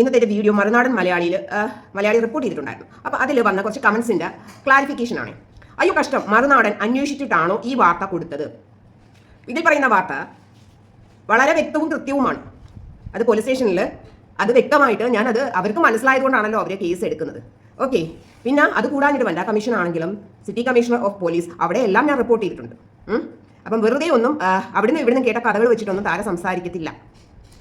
ഇന്നത്തെ ഒരു വീഡിയോ മറുനാടൻ മലയാളിയിൽ മലയാളി റിപ്പോർട്ട് ചെയ്തിട്ടുണ്ടായിരുന്നു. അപ്പോൾ അതിൽ വന്ന കുറച്ച് കമൻസിന്റെ ക്ലാരിഫിക്കേഷൻ ആണ്. അയ്യോ കഷ്ടം. മറുനാടൻ അന്വേഷിച്ചിട്ടാണോ ഈ വാർത്ത കൊടുത്തത്? ഇതിൽ പറയുന്ന വാർത്ത വളരെ വ്യക്തവും കൃത്യവുമാണ്. അത് പോലീസ് സ്റ്റേഷനിൽ അത് വ്യക്തമായിട്ട് ഞാനത് അവർക്ക് മനസ്സിലായതുകൊണ്ടാണല്ലോ അവരെ കേസ് എടുക്കുന്നത്. ഓക്കെ പിന്നെ അത് കൂടാഞ്ഞിട്ട് വനിതാ കമ്മീഷൻ ആണെങ്കിലും സിറ്റി കമ്മീഷണർ ഓഫ് പോലീസ് അവിടെ എല്ലാം ഞാൻ റിപ്പോർട്ട് ചെയ്തിട്ടുണ്ട്. അപ്പം വെറുതെ ഒന്നും അവിടുന്ന് ഇവിടുന്ന് കേട്ട കഥകൾ വെച്ചിട്ടൊന്നും താരം സംസാരിക്കത്തില്ല.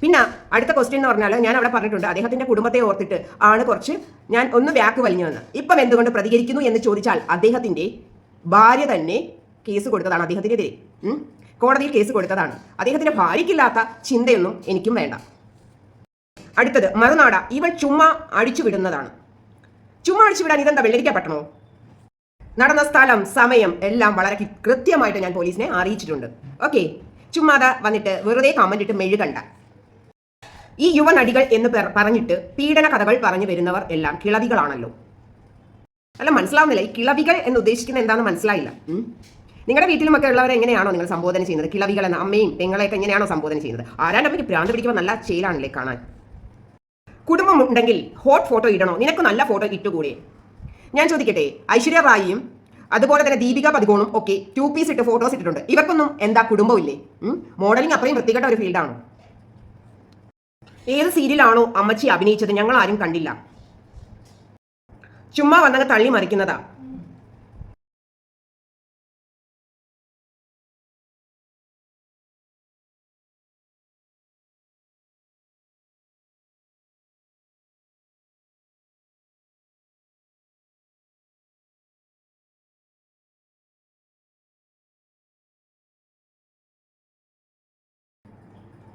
പിന്നെ അടുത്ത ക്വസ്റ്റ്യൻ എന്ന് പറഞ്ഞാൽ ഞാൻ അവിടെ പറഞ്ഞിട്ടുണ്ട്. അദ്ദേഹത്തിന്റെ കുടുംബത്തെ ഓർത്തിട്ട് ആണ് കുറച്ച് ഞാൻ ഒന്ന് വ്യാക്ക് വലിഞ്ഞു വന്ന്. ഇപ്പം എന്തുകൊണ്ട് പ്രതികരിക്കുന്നു എന്ന് ചോദിച്ചാൽ അദ്ദേഹത്തിന്റെ ഭാര്യ തന്നെ കേസ് കൊടുത്തതാണ് അദ്ദേഹത്തിനെതിരെ. കോടതിയിൽ കേസ് കൊടുത്തതാണ്. അദ്ദേഹത്തിന്റെ ഭാര്യയ്ക്കില്ലാത്ത ചിന്തയൊന്നും എനിക്കും വേണ്ട. അടുത്തത് മറുനാട ഇവൾ ചുമ്മാ അടിച്ചുവിടുന്നതാണ്. ചുമ്മാ അടിച്ചുവിടാൻ ഇതെന്താ വെള്ളരിക്കപ്പെട്ടണോ നടന്ന സ്ഥലം സമയം എല്ലാം വളരെ കൃത്യമായിട്ട് ഞാൻ പോലീസിനെ അറിയിച്ചിട്ടുണ്ട്. ഓക്കെ. ചുമ്മാതെ വന്നിട്ട് വെറുതെ കമന്റ് ഇട്ട് മെഴുകണ്ട. ഈ യുവനടികൾ എന്ന് പറഞ്ഞിട്ട് പീഡന കഥകൾ പറഞ്ഞു വരുന്നവർ എല്ലാം കിളവികളാണല്ലോ. അല്ല മനസ്സിലാവുന്നില്ല. ഈ കിളവികൾ എന്ന് ഉദ്ദേശിക്കുന്നത് എന്താണെന്ന് മനസ്സിലായില്ല. നിങ്ങളുടെ വീട്ടിലുമൊക്കെ ഉള്ളവരെ എങ്ങനെയാണോ നിങ്ങൾ സംബോധന ചെയ്യുന്നത്? കിളവികൾ എന്ന അമ്മയും പെങ്ങളെയൊക്കെ എങ്ങനെയാണോ സംബോധന ചെയ്യുന്നത്? ആരാണ്ട് അമ്മയ്ക്ക് ഭ്രാന്ത് പിടിക്കുമ്പോൾ നല്ല ചേലാണല്ലേ കാണാൻ? കുടുംബം ഉണ്ടെങ്കിൽ ഹോട്ട് ഫോട്ടോ ഇടണോ? നിനക്ക് നല്ല ഫോട്ടോ ഇട്ടുകൂടെ? ഞാൻ ചോദിക്കട്ടെ ഐശ്വര്യ റായിയും അതുപോലെ തന്നെ ദീപിക പതികോണും ഒക്കെ ടു പീസ് ഇട്ട് ഫോട്ടോസ് ഇട്ടിട്ടുണ്ട്. ഇവർക്കൊന്നും എന്താ കുടുംബമില്ലേ? മോഡലിംഗ് അത്രയും വൃത്തികെട്ട ഒരു ഫീൽഡാണോ ഏത് സീരിയലാണോ അമ്മച്ചി അഭിനയിച്ചത് ഞങ്ങൾ ആരും കണ്ടില്ല. ചുമ്മാ വന്നങ്ങ് തള്ളി മറിക്കുന്നതാ.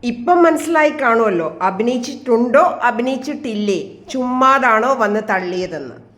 ഇപ്പം മനസ്സിലായി കാണുമല്ലോ. അഭിനയിച്ചിട്ടുണ്ടോ? അഭിനയിച്ചിട്ടില്ലേ? ചുമ്മാതാണോ വന്ന് തള്ളിയതെന്ന്.